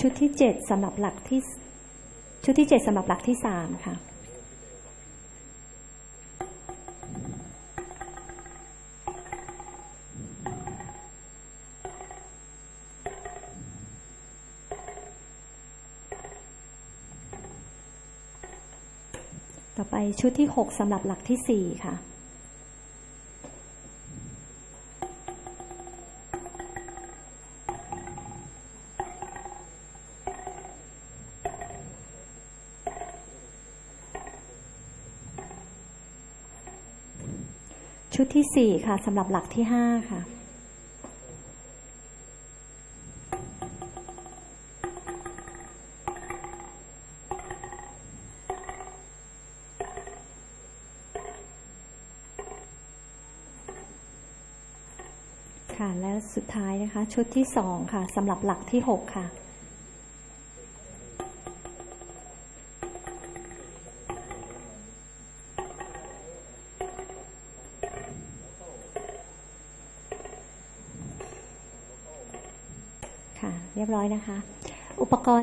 ชุดที่เจ็ดสำหรับหลักที่ ชุดที่เจ็ดสำหรับหลักที่สามค่ะต่อไปชุดที่หกสำหรับหลักที่สี่ค่ะ ชุดที่สี่ค่ะสำหรับหลักที่ห้าค่ะ ค่ะและสุดท้ายนะคะ ชุดที่สองค่ะสำหรับหลักที่หกค่ะ ค่ะ เรียบร้อยนะคะ อุปกรณ์